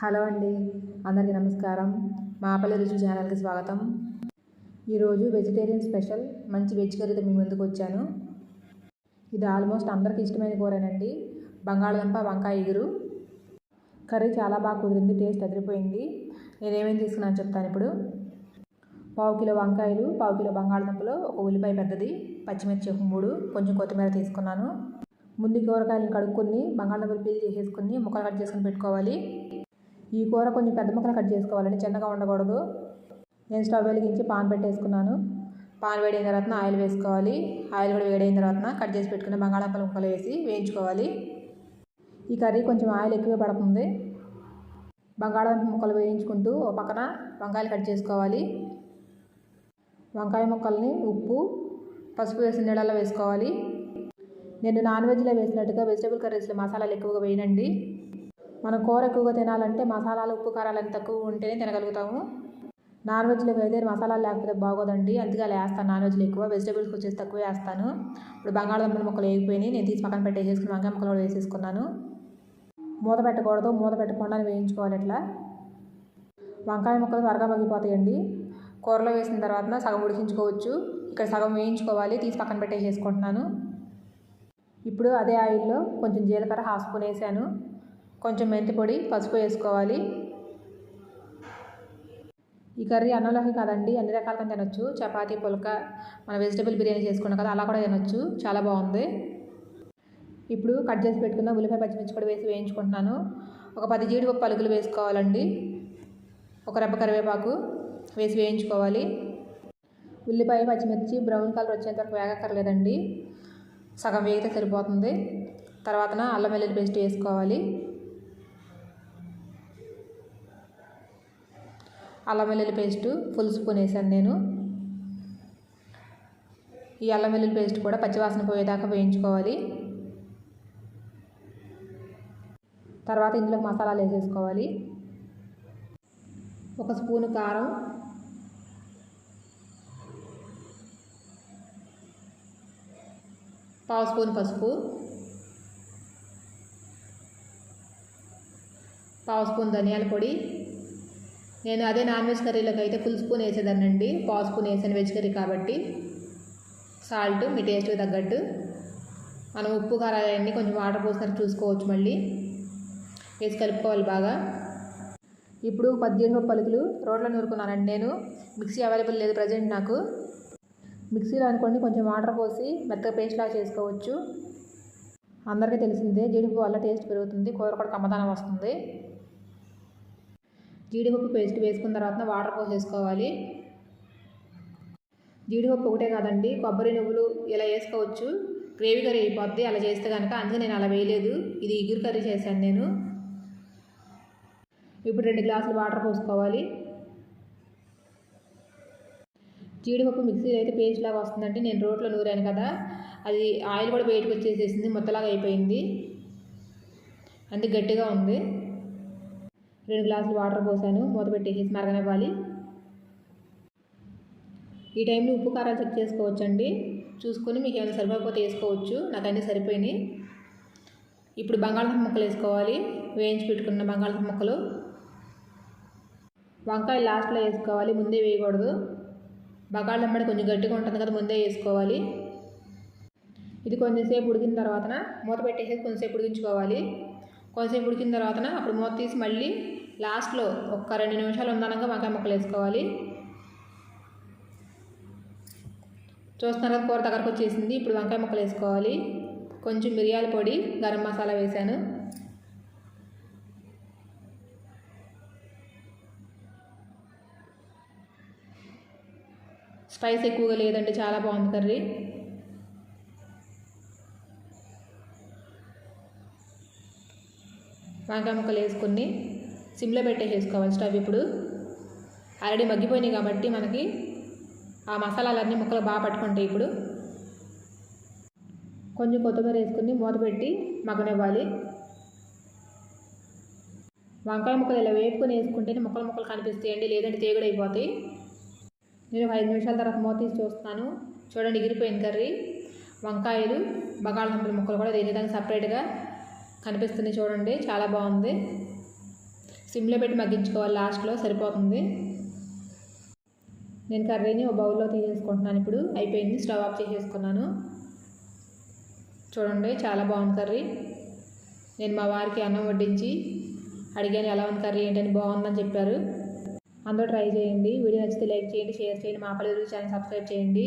Hello అండి. అందరికీ నమస్కారం. మాపల్లి రుచి ఛానల్కి స్వాగతం. ఈరోజు వెజిటేరియన్ స్పెషల్ మంచి వెజ్ కర్రీతో మీ ముందుకు వచ్చాను. ఇది ఆల్మోస్ట్ అందరికీ ఇష్టమైన కూరేనండి. బంగాళదుంప వంకాయ ఎగురు. కర్రీ చాలా బాగా కుదిరింది టేస్ట్ అదిరిపోయింది. నేనేమేమి తీసుకున్నాను చెప్తాను ఇప్పుడు. పావు కిలో వంకాయలు పావు కిలో బంగాళదుంపలు ఒక ఉల్లిపాయ పెద్దది పచ్చిమిర్చి ఒక మూడు కొంచెం కొత్తిమీర తీసుకున్నాను. ముందు కూరగాయలను కడుక్కొని బంగాళదుంపలు పీల్ చేసేసుకుని ముక్కలు కట్ చేసుకుని పెట్టుకోవాలి. ఈ కూర కొంచెం పెద్ద ముక్కలు కట్ చేసుకోవాలండి. చిన్నగా ఉండకూడదు. నేను స్టవ్ వెలిగించి పాన్ పెట్టేసుకున్నాను. పాన్ వేడైన తర్వాత ఆయిల్ వేసుకోవాలి. ఆయిల్ కూడా వేడైన తర్వాత కట్ చేసి పెట్టుకున్న బంగాళాపల ముక్కలు వేసి వేయించుకోవాలి. ఈ కర్రీ కొంచెం ఆయిల్ ఎక్కువ పడుతుంది. బంగాళాదుంప ముక్కలు వేయించుకుంటూ ఒక పక్కన వంకాయలు కట్ చేసుకోవాలి. వంకాయ ముక్కల్ని ఉప్పు పసుపు వేసిన నీళ్ళలో వేసుకోవాలి. నేను నాన్ వెజ్లో వేసినట్టుగా వెజిటేబుల్ కర్రీస్లో మసాలాలు ఎక్కువగా వేయనండి. మనం కూర ఎక్కువగా తినాలంటే మసాలాలు ఉప్పు కారాలు అన్ని తక్కువ ఉంటేనే తినగలుగుతాము. నాన్ వెజ్లోకి అయితే మసాలాలు లేకపోతే బాగోదండి. అందుకే అలా వేస్తాను నాన్ వెజ్లో ఎక్కువ. వెజిటేబుల్స్కి వచ్చేసి తక్కువ వేస్తాను. ఇప్పుడు బంగాళదుంపల ముక్కలు వేగిపోయినాయి. నేను తీసి పక్కన పెట్టేసేసుకుని వంకాయ ముక్కలు కూడా వేసేసుకున్నాను. మూత పెట్టకూడదు. మూత పెట్టకుండా వేయించుకోవాలి ఇట్లా. వంకాయ ముక్కలు త్వరగా మగ్గిపోతాయండి. కూరలో వేసిన తర్వాత సగం ఉడికించుకోవచ్చు. ఇక్కడ సగం వేయించుకోవాలి. తీసి పక్కన పెట్టేసేసుకుంటున్నాను. ఇప్పుడు అదే ఆయిల్లో కొంచెం జీలకర్ర హాఫ్ స్పూన్ వేసాను. కొంచెం మెంతి పొడి పసుపు వేసుకోవాలి. ఈ కర్రీ అన్నంలోకి కాదండి అన్ని రకాలుగా తినొచ్చు. చపాతీ పులక మన వెజిటేబుల్ బిర్యానీ చేసుకున్నాం కదా అలా కూడా తినొచ్చు. చాలా బాగుంది. ఇప్పుడు కట్ చేసి పెట్టుకున్న ఉల్లిపాయ పచ్చిమిర్చి కూడా వేసి వేయించుకుంటున్నాను. ఒక పది జీడిపప్పు పలుకులు వేసుకోవాలండి. ఒక రెబ్బ కరివేపాకు వేసి వేయించుకోవాలి. ఉల్లిపాయ పచ్చిమిర్చి బ్రౌన్ కలర్ వచ్చేంత వరకు వేగక్కర్లేదండి. సగం వేగితే సరిపోతుంది. తర్వాతన అల్లం వెల్లుల్లి పేస్ట్ వేసుకోవాలి. అల్లం వెల్లుల్లి పేస్టు ఫుల్ స్పూన్ వేసాను నేను. ఈ అల్లం వెల్లుల్లి పేస్ట్ కూడా పచ్చివాసన పోయేదాకా వేయించుకోవాలి. తర్వాత ఇందులో మసాలాలు వేసేసుకోవాలి. ఒక స్పూను కారం. పావు స్పూన్ పసుపు. పావు స్పూన్ ధనియాల పొడి. నేను అదే నాన్ వెజ్ కర్రీలోకి అయితే ఫుల్ స్పూన్ వేసేదానండి పావు స్పూన్ వేసాను వెజ్ కర్రీ కాబట్టి. సాల్ట్ మీ టేస్ట్కి తగ్గట్టు. మనం ఉప్పు కారాలన్నీ కొంచెం వాటర్ పోసినట్టు చూసుకోవచ్చు మళ్ళీ. వేసి కలుపుకోవాలి బాగా. ఇప్పుడు పద్దెనిమిది పలుకులు రోడ్లో నూరుకున్నానండి నేను. మిక్సీ అవైలబుల్ లేదు ప్రజెంట్ నాకు. మిక్సీలో అనుకోండి కొంచెం వాటర్ పోసి మెత్తగా పేస్ట్ లాగా చేసుకోవచ్చు. అందరికీ తెలిసిందే జీడిపప్పు వల్ల టేస్ట్ పెరుగుతుంది కూర కూడా కమ్మదనం వస్తుంది. జీడిపప్పు పేస్ట్ వేసుకున్న తర్వాత వాటర్ పోసేసుకోవాలి. జీడిపప్పు ఒకటే కాదండి కొబ్బరి నువ్వులు ఇలా వేసుకోవచ్చు. గ్రేవీ కర్రీ అయిపోద్ది అలా చేస్తే కనుక అందుకే నేను అలా వేయలేదు. ఇది ఇగురు కర్రీ చేశాను నేను. ఇప్పుడు రెండు గ్లాసులు వాటర్ పోసుకోవాలి. జీడిపప్పు మిక్సీలో అయితే పేస్ట్ లాగా వస్తుందంటే నేను రోట్లో నూరాను కదా. అది ఆయిల్ కూడా బయటకు వచ్చేసేసింది మొత్తలాగా అయిపోయింది. అందుకే గట్టిగా ఉంది. రెండు గ్లాసులు వాటర్ పోసాను. మూత పెట్టేసి మరగనివ్వాలి. ఈ టైంలో ఉప్పు కారాలు చెక్ చేసుకోవచ్చండి. చూసుకొని మీకు ఏమైనా సరిపోకపోతే వేసుకోవచ్చు. నాకు అన్నీ సరిపోయినాయి. ఇప్పుడు బంగాళదుంప ముక్కలు వేసుకోవాలి. వేయించి పెట్టుకున్న బంగాళదుంప ముక్కలు. వంకాయ లాస్ట్లో వేసుకోవాలి. ముందే వేయకూడదు. బంగాళదుంపడి కొంచెం గట్టిగా ఉంటుంది కదా ముందే వేసుకోవాలి. ఇది కొంచెంసేపు ఉడికిన తర్వాత మూత పెట్టేసేసి కొంచెంసేపు ఉడికించుకోవాలి. కొంచెంసేపు ఉడికిన తర్వాత అప్పుడు మూత తీసి మళ్ళీ లాస్ట్లో ఒక రెండు నిమిషాలు ఉందనగా వంకాయ ముక్కలు వేసుకోవాలి. చూస్తున్నారు కూర దగ్గరకు వచ్చేసింది. ఇప్పుడు వంకాయ ముక్కలు వేసుకోవాలి. కొంచెం మిరియాల పొడి గరం మసాలా వేసాను స్పైస్ ఎక్కువగా లేదండి చాలా బాగుంది కర్రీ. వంకాయ ముక్కలు వేసుకుని సిమ్లో పెట్టేసేసుకోవాలి. స్టవ్ ఇప్పుడు ఆల్రెడీ మగ్గిపోయినాయి కాబట్టి మనకి ఆ మసాలాలన్నీ ముక్కలు బాగా పట్టుకుంటాయి ఇప్పుడు. కొంచెం కొత్తిమీర వేసుకుని మూత పెట్టి మగ్గనివ్వాలి. వంకాయ ముక్కలు ఇలా వేపుకొని వేసుకుంటేనే ముక్కలు ముక్కలు కనిపిస్తాయండి లేదంటే తేగుడు అయిపోతాయి నేను ఒక ఐదు నిమిషాల తర్వాత మూత తీసి చూస్తున్నాను. చూడండి ఎగిరిపోయింది కర్రీ. వంకాయలు బంగాళదుంపల ముక్కలు కూడా దీని విధంగా సపరేట్గా కనిపిస్తుంది చూడండి చాలా బాగుంది. సిమ్లో పెట్టి మగ్గించుకోవాలి లాస్ట్లో సరిపోతుంది. నేను కర్రీని ఒక బౌల్లో తీసేసుకుంటున్నాను ఇప్పుడు. అయిపోయింది స్టవ్ ఆఫ్ చేసేసుకున్నాను. చూడండి చాలా బాగుంది కర్రీ. నేను మా వారికి అన్నం వడ్డించి అడిగాను ఎలా ఉంది కర్రీ ఏంటని బాగుందని చెప్పారు. అందరూ ట్రై చేయండి. వీడియో నచ్చితే లైక్ చేయండి షేర్ చేయండి. మా పల్లె ఛానల్ సబ్స్క్రైబ్ చేయండి.